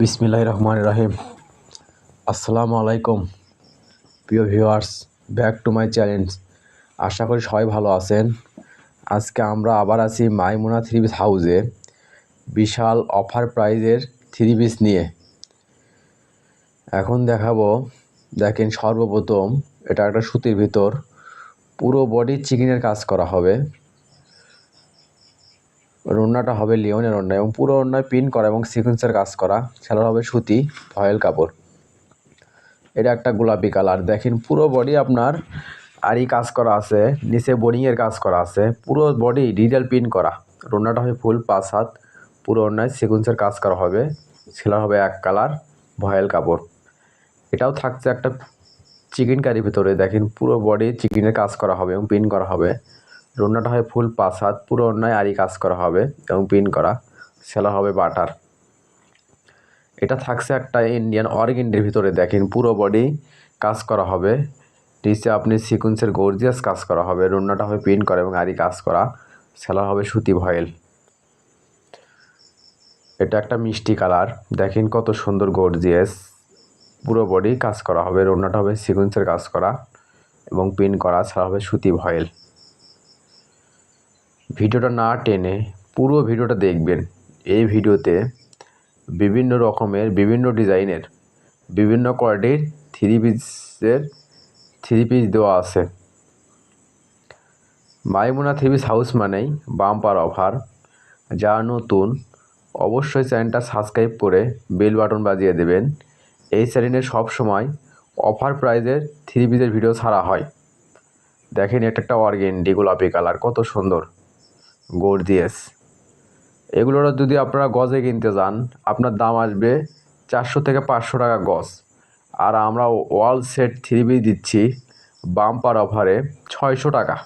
বিসমিল্লাহ রহমান রাহিম আসসালামু আলাইকুম প্রিয় viewers, back to my challenge আশা করি সবাই ভালো আছেন। আজকে আমরা আবার আছি মাইমুনা থ্রি পিস হাউসে। বিশাল অফার প্রাইজের থ্রি পিস নিয়ে। এখন দেখাবো, দেখেন সর্বপ্রথম, এটা একটা সুতির ভিতর। পুরো বডি চিকেনের কাজ করা হবে। রন্নাটা হবে লিওনের রন্না এবং পুরো রন্নায় পিন করা এবং সিকোয়েন্সের কাজ করা। সেলার হবে সুতি ফয়েল কাপড়। এটা একটা গোলাপি কালার। দেখেন পুরো বডি আপনার আরই কাজ করা আছে, নিচে বোরিংয়ের কাজ করা আছে। পুরো বডি ডিটেল পিন করা। রন্নাটা হবে ফুল পাঁচ হাত। পুরো অন্যায় সিকোয়েন্সের কাজ করা হবে। সেলার হবে এক কালার, ভয়েল কাপড়। এটাও থাকছে একটা চিকেন কারির ভিতরে। দেখেন পুরো বডি চিকেনের কাজ করা হবে এবং পিন করা হবে। রন্নাটা হয় ফুল পাঁচ হাত পুরো অন্যায় আরই কাজ করা হবে এবং পিন করা। সেলা হবে বাটার। এটা থাকছে একটা ইন্ডিয়ান অর্গেন্ডের ভিতরে, দেখেন পুরো বডি কাজ করা হবে। নিচে আপনি সিকুয়েন্সের গর্জিয়াস কাজ করা হবে, রন্নাটা হবে পিন করা এবং আরই কাজ করা। সেলা হবে সুতি ভয়েল। এটা একটা মিষ্টি কালার, দেখেন কত সুন্দর গর্জিয়াস পুরো বডি কাজ করা হবে, রন্নাটা হবে সিকুয়েন্সের কাজ করা এবং পিন করা ছাড়া হবে সুতি ভয়েল। ভিডিওটা না টেনে পুরো ভিডিওটা দেখবেন। এই ভিডিওতে বিভিন্ন রকমের, বিভিন্ন ডিজাইনের, বিভিন্ন কোয়ালিটির থ্রি পিসের থ্রি পিস দেওয়া আছে। মাইমুনা থ্রি পিস হাউস মানেই বাম্পার অফার যা নতুন, অবশ্যই চ্যানেলটা সাবস্ক্রাইব করে বেল বাটন বাজিয়ে দেবেন। এই চ্যানেলে সব সময় অফার প্রাইজের থ্রি পিসের ভিডিও ছাড়া হয়। দেখেন এটা একটা অর্গেন্ডি গোলাপি কালার কত সুন্দর। গর্জিয়াস এগুলোর যদি আপনারা গজে কিনতে যান, আপনার দাম আসবে চারশো থেকে পাঁচশো টাকা গজ। আর আমরা ওয়াল সেট থ্রি বি দিচ্ছি বাম্পার অফারে ছয়শো টাকা।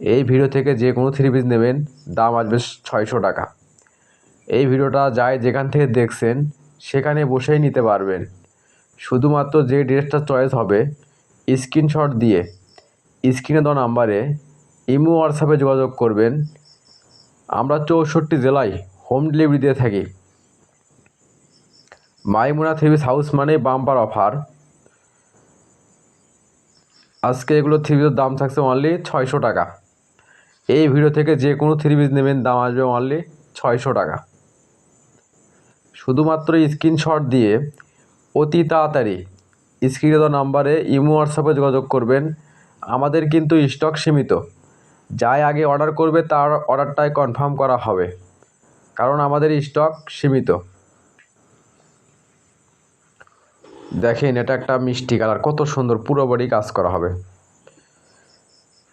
এই ভিডিও থেকে যে কোনো থ্রি পিস নেবেন, দাম আসবে ছয়শো টাকা। এই ভিডিওটা যায় যেখান থেকে দেখছেন, সেখানে বসেই নিতে পারবেন। শুধুমাত্র যে ড্রেসটা চয়েস হবে, স্ক্রিনশট দিয়ে, স্ক্রিনে দেওয়া নাম্বারে ইমো হোয়াটসঅ্যাপে যোগাযোগ করবেন। আমরা চৌষট্টি জেলায় হোম ডেলিভারি দিয়ে থাকি। মাইমুনা থ্রিপিস হাউস মানে বাম্পার অফার। আজকে এগুলো থ্রিপিসের দাম থাকছে অনলি ছয়শো টাকা। এই ভিডিও থেকে যে কোনো থ্রি পিস নেবেন, দাম আসবে অনলি ছয়শো টাকা। শুধুমাত্র স্ক্রিনশট দিয়ে অতি তাড়াতাড়ি স্ক্রিনে নাম্বারে ইমো হোয়াটসঅ্যাপে যোগাযোগ করবেন। আমাদের কিন্তু স্টক সীমিত। যাই আগে অর্ডার করবে, তার অর্ডারটাই কনফার্ম করা হবে। কারণ আমাদের স্টক সীমিত। দেখেন, এটা একটা মিষ্টি কালার। কত সুন্দর, পুরো বডি কাজ করা হবে।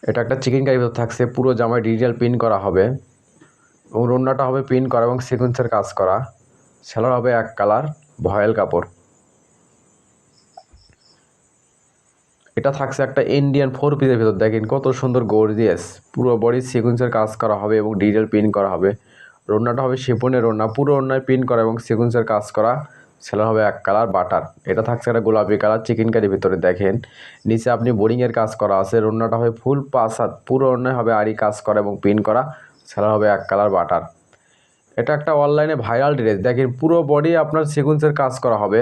এটা একটা চিকেন কারি থাকছে, পুরো জামায় ডিজিটাল প্রিন্ট করা হবে। এবং রন্নাটা হবে প্রিন্ট করা এবং সিকুয়েন্সের কাজ করা। সেলার হবে এক কালার ভয়েল কাপড়। এটা থাকছে একটা ইন্ডিয়ান ফোর পিসের ভেতর। দেখেন কত সুন্দর গর্জিয়াস পুরো বডি সিকুয়েন্সের কাজ করা হবে এবং ডিটেল পিন করা হবে। রন্নাটা হবে শিপনের রন্না পুরো রন্নায় পিন করা এবং সিকুয়েন্সের কাজ করা। সেলার হবে এক কালার বাটার এটা থাকছে একটা গোলাপি কালার চিকেন কারির ভিতরে দেখেন। নিচে আপনি বোরিংয়ের কাজ করা আছে। রন্নাটা হবে ফুল হাত পুরো রন্নায় হবে আড়ি কাজ করা এবং পিন করা। সেলার হবে এক কালার বাটার এটা একটা অনলাইনে ভাইরাল ড্রেস দেখেন পুরো বডি আপনার সিকুয়েন্সের কাজ করা হবে।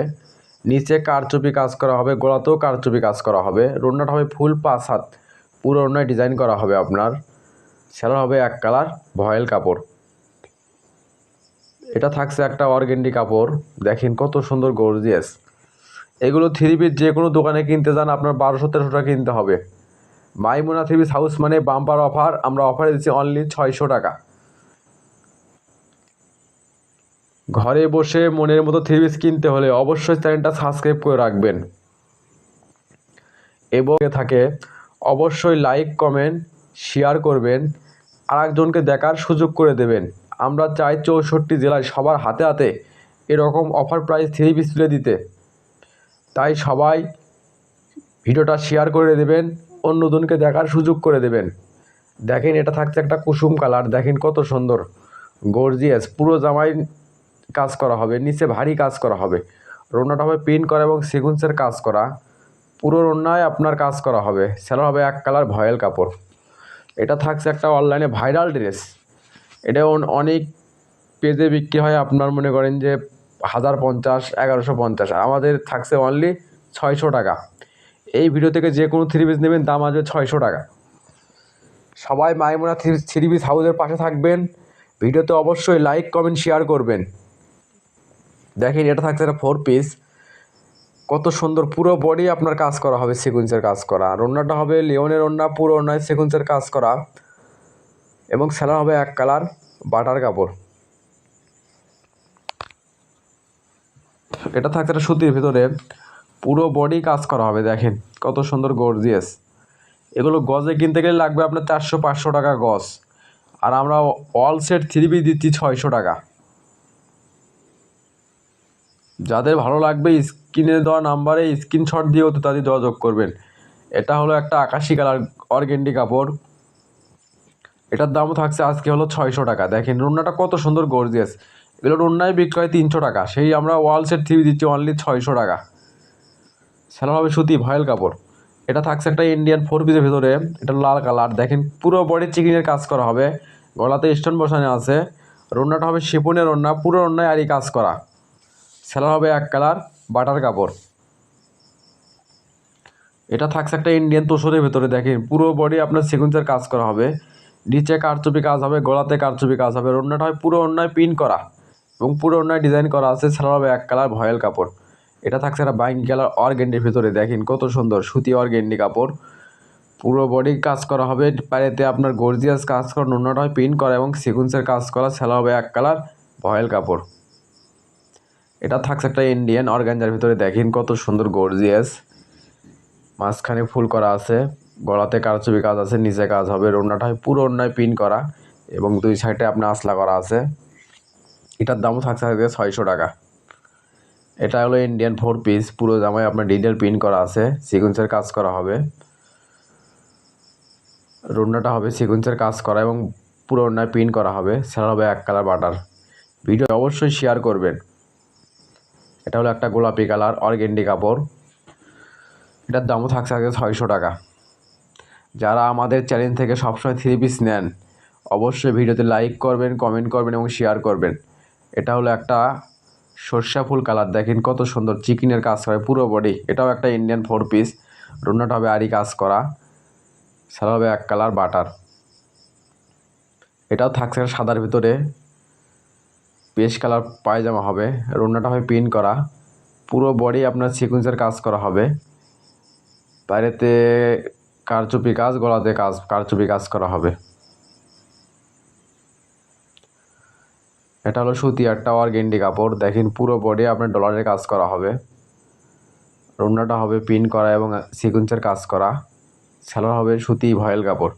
নিচে কারচুপি কাজ করা হবে গোড়াতেও কারচুপি কাজ করা হবে। রন্নাটা হবে ফুল পাঁচ হাত। পুরো রন্নায় ডিজাইন করা হবে আপনার। সেলার হবে এক কালার, ভয়েল কাপড়। এটা থাকছে একটা অর্গেন্ডি কাপড়। দেখেন কত সুন্দর গর্জিয়াস এগুলো থ্রি পিস যে কোনো দোকানে কিনতে যান, আপনার বারোশো, তেরোশো টাকা কিনতে হবে। মাইমোনা থ্রি পিস হাউস মানে বাম্পার অফার আমরা অফারে দিচ্ছি অনলি ছয়শো টাকা। ঘরে বসে মনের মতো থ্রি কিনতে হলে অবশ্যই চ্যানেলটা সাবস্ক্রাইব করে রাখবেন। এবং থাকে, অবশ্যই লাইক, কমেন্ট, শেয়ার করবেন আর একজনকে দেখার সুযোগ করে দেবেন। আমরা চাই চৌষট্টি জেলায় সবার হাতে হাতে এরকম অফার প্রাইস থ্রি পিস তুলে দিতে। তাই সবাই ভিডিওটা শেয়ার করে দেবেন, অন্যজনকে দেখার সুযোগ করে দেবেন। দেখেন, এটা থাকছে একটা কুসুম কালার, দেখেন কত সুন্দর, গর্জিয়াস, পুরো জামাই কাজ করা হবে, নিচে ভারী কাজ করা হবে। রোনাটা হবে পিন করা এবং সিকুয়েন্সের কাজ করা। পুরো রন্নায় আপনার কাজ করা হবে। সেটা হবে এক কালার ভয়েল কাপড়। এটা থাকছে একটা অনলাইনে ভাইরাল ড্রেস এটা অনেক পেজে বিক্রি হয়, আপনার মনে করেন যে হাজার পঞ্চাশ, এগারোশো পঞ্চাশ। আমাদের থাকছে অনলি ছয়শো টাকা। এই ভিডিও থেকে যে কোনো থ্রি পিস নেবেন, দাম আসবে ছয়শো টাকা। সবাই মাইমুনা থ্রি থ্রি পিস হাউসের পাশে থাকবেন। ভিডিওতে অবশ্যই লাইক কমেন্ট শেয়ার করবেন। দেখেন, এটা থাকছে একটা ফোর পিস কত সুন্দর, পুরো বডি আপনার কাজ করা হবে সিকুয়েন্সের কাজ করা। আর ওড়নাটা হবে লিওনের ওড়না, পুরো ওড়নায় সিকুয়েন্সের কাজ করা। এবং সেলার হবে এক কালার বাটার কাপড়। এটা থাকছে একটা সুতির ভিতরে। পুরো বডি কাজ করা হবে, দেখেন। কত সুন্দর গর্জিয়াস এগুলো গজে কিনতে গেলে লাগবে আপনার চারশো পাঁচশো টাকা গজ। আর আমরা অল সেট থ্রি পিস দিচ্ছি ছয়শো টাকা। যাদের ভালো লাগবে স্ক্রিনে দেওয়া নাম্বারে স্ক্রিনশট দিয়েও তো তাদের যোগাযোগ করবেন। এটা হলো একটা আকাশি কালার অর্গেন্ডি কাপড়। এটার দামও থাকছে আজকে হলো ছয়শো টাকা। দেখেন, রুন্নাটা কত সুন্দর গর্জিয়াস এগুলো রুন্নায় বিক্রি হয় তিনশো টাকা। সেই আমরা ওয়াল সেট থ্রি দিচ্ছি অনলি ছয়শো টাকা। সেটা হবে সুতি, ভয়েল কাপড়। এটা থাকছে একটা ইন্ডিয়ান ফোর পিসের ভেতরে। এটা লাল কালার। দেখেন, পুরো বডি চিকেনের কাজ করা হবে। গলাতে স্টোন বসানো আছে। রন্নাটা হবে শিপনের রন্না। পুরো রন্নায় আরই কাজ করা। সেলার হবে এক কালার বাটার কাপড়। এটা থাকছে একটা ইন্ডিয়ান তোষরের ভিতরে, দেখেন। পুরো বডি আপনার সিকুয়েন্সের কাজ করা হবে। নিচে কারচুপি কাজ হবে, গলাতে কারচুপি কাজ হবে। অন্যটা হয় পুরো অন্যায় পিন করা এবং পুরো অন্যায় ডিজাইন করা আছে সেলার হবে এক কালার ভয়েল কাপড়। এটা থাকছে একটা বাইং কালার অর্গেন্ডির ভিতরে, দেখেন কত সুন্দর, সুতি অর্গেন্ডি কাপড়। পুরো বডি কাজ করা হবে, পায়েতে আপনার গর্জিয়াস কাজ করা, অন্যটা হয় পিন করা এবং সিকুয়েন্সের কাজ করা সেলা হবে এক কালার ভয়েল কাপড়। এটা থাকছে একটা ইন্ডিয়ান অর্গানজার ভিতরে দেখেন কত সুন্দর গর্জিয়াস মাঝখানে ফুল করা আছে, গলাতে কারচুপি কাজ আছে, নিচে কাজ হবে রোনাটা পুরো অন্যায় পিন করা এবং দুই সাইডে আপনার আসলা করা আছে। এটার দামও থাকছে ছয়শো টাকা। এটা হলো ইন্ডিয়ান ফোর পিস পুরো জামায় আপনার ডিটেল পিন করা আছে সিকুয়েন্সের কাজ করা হবে। রুন্নাটা হবে সিকুয়েন্সের কাজ করা এবং পুরো অন্যায় পিন করা হবে সেটা হবে এক কালার বাটার ভিডিও অবশ্যই শেয়ার করবেন। এটা হলো একটা গোলাপি কালার, অর্গেন্ডি কাপড়। এটার দামও থাকছে আগে ছয়শো টাকা। যারা আমাদের চ্যানেল থেকে সবসময় থ্রি পিস নেন, অবশ্যই ভিডিওতে লাইক করবেন কমেন্ট করবেন এবং শেয়ার করবেন। এটা হলো একটা সর্ষা ফুল কালার, দেখেন কত সুন্দর চিকেনের কাজ করে পুরো বডি এটাও একটা ইন্ডিয়ান ফোর পিস রুনাটা হবে আরই কাজ করা সেটা হবে এক কালার বাটার। এটাও থাকছে সাদার ভিতরে। পেশ কালার পায়জামা হবে। রুনাটা হবে পিন করা। পুরো বডি আপনার সিকুয়েন্সের কাজ করা হবে। বাইরেতে কারচুপি কাজ, গলাতে কাজ, কারচুপি কাজ করা হবে। এটা হলো সুতি একটা গেন্ডি কাপড়। দেখেন পুরো বডি আপনার ডলারের কাজ করা হবে। রুমনাটা হবে পিন করা এবং সিকুয়েন্সের কাজ করা। সেলার হবে সুতি ভয়েল কাপড়।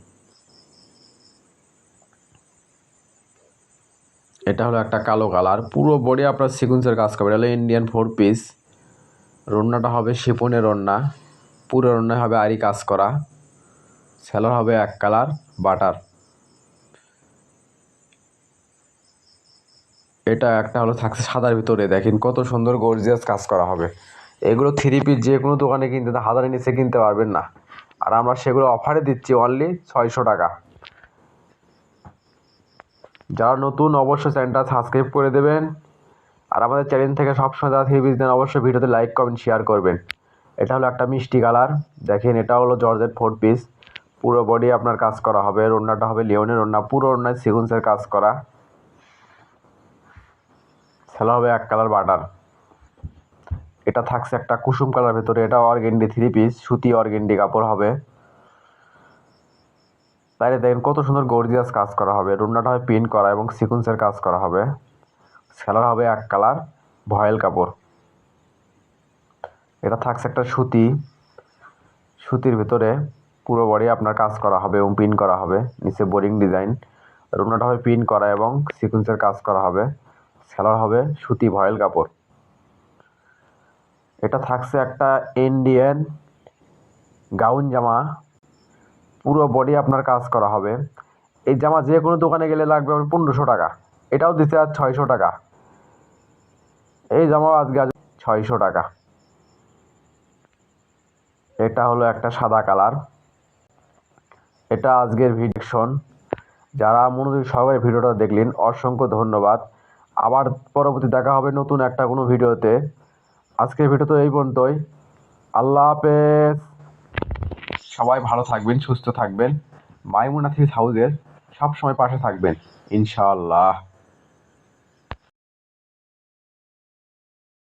এটা হলো একটা কালো কালার। পুরো বডি আপনার সিকুয়েন্সের কাজ করবে। এটা হলো ইন্ডিয়ান ফোর পিস রন্নাটা হবে শিপনের রন্না পুরো রন্নায় হবে আরি কাজ করা। সেলার হবে এক কালার বাটার এটা একটা হলো থাকছে সাদার ভিতরে। দেখেন কত সুন্দর গর্জিয়াস কাজ করা হবে। এগুলো থ্রি পিস যে কোনো দোকানে কিনতে তো হাজারের নিচে কিনতে পারবেন না। আর আমরা সেগুলো অফারে দিচ্ছি অনলি ছয়শো টাকা। যারা নতুন অবশ্যই চ্যানেলটা সাবস্ক্রাইব করে দেবেন। আর আমাদের চ্যানেল থেকে সবসময় যারা থ্রি পিস দেন অবশ্যই ভিডিওতে লাইক কমেন্ট শেয়ার করবেন। এটা হলো একটা মিষ্টি কালার দেখেন, এটা হলো জর্জেট ফোর পিস পুরো বডি আপনার কাজ করা হবে। রন্নাটা হবে লিওনের রন্না পুরো রন্নায় সিকুন্সের কাজ করা। সেলা হবে এক কালার বাটার এটা থাকছে একটা কুসুম কালার ভেতরে। এটা অর্গেন্ডি থ্রি পিস সুতি অর্গেন্ডি কাপড় হবে। বাইরে দেখেন কত সুন্দর গর্জিয়াস কাজ করা হবে। রুন্নাটা হবে পিন করা এবং সিকুন্সের কাজ করা হবে। সেলার হবে এক কালার ভয়েল কাপড়। এটা থাকছে একটা সুতি। সুতির ভিতরে পুরো বডি আপনার কাজ করা হবে এবং পিন করা হবে। নিচে বোরিং ডিজাইন রুনাটা হবে পিন করা এবং সিকুয়েন্সের কাজ করা হবে। সেলার হবে সুতি, ভয়েল কাপড়। এটা থাকছে একটা ইন্ডিয়ান গাউন জামা। পুরো বডি আপনার কাজ করা হবে। এই জামা যে কোনো দোকানে গেলে লাগবে আপনার পনেরোশো টাকা। এটাও দিতে আর ছয়শো টাকা। এই জামাও আজকে আজ ছয়শো টাকা। এটা হলো একটা সাদা কালার। এটা আজকের ভিডিকশন যারা মনোযোগ সহকারে ভিডিওটা দেখলেন, অসংখ্য ধন্যবাদ। আবার পরবর্তী দেখা হবে নতুন একটা কোনো ভিডিওতে। আজকের ভিডিও তো এই পর্যন্তই। আল্লাহ হাফেজ। সবাই ভালো থাকবেন সুস্থ থাকবেন। মাইমুনাথিস হাউজের হাউসের সব সময় পাশে থাকবেন। ইনশাআল্লাহ।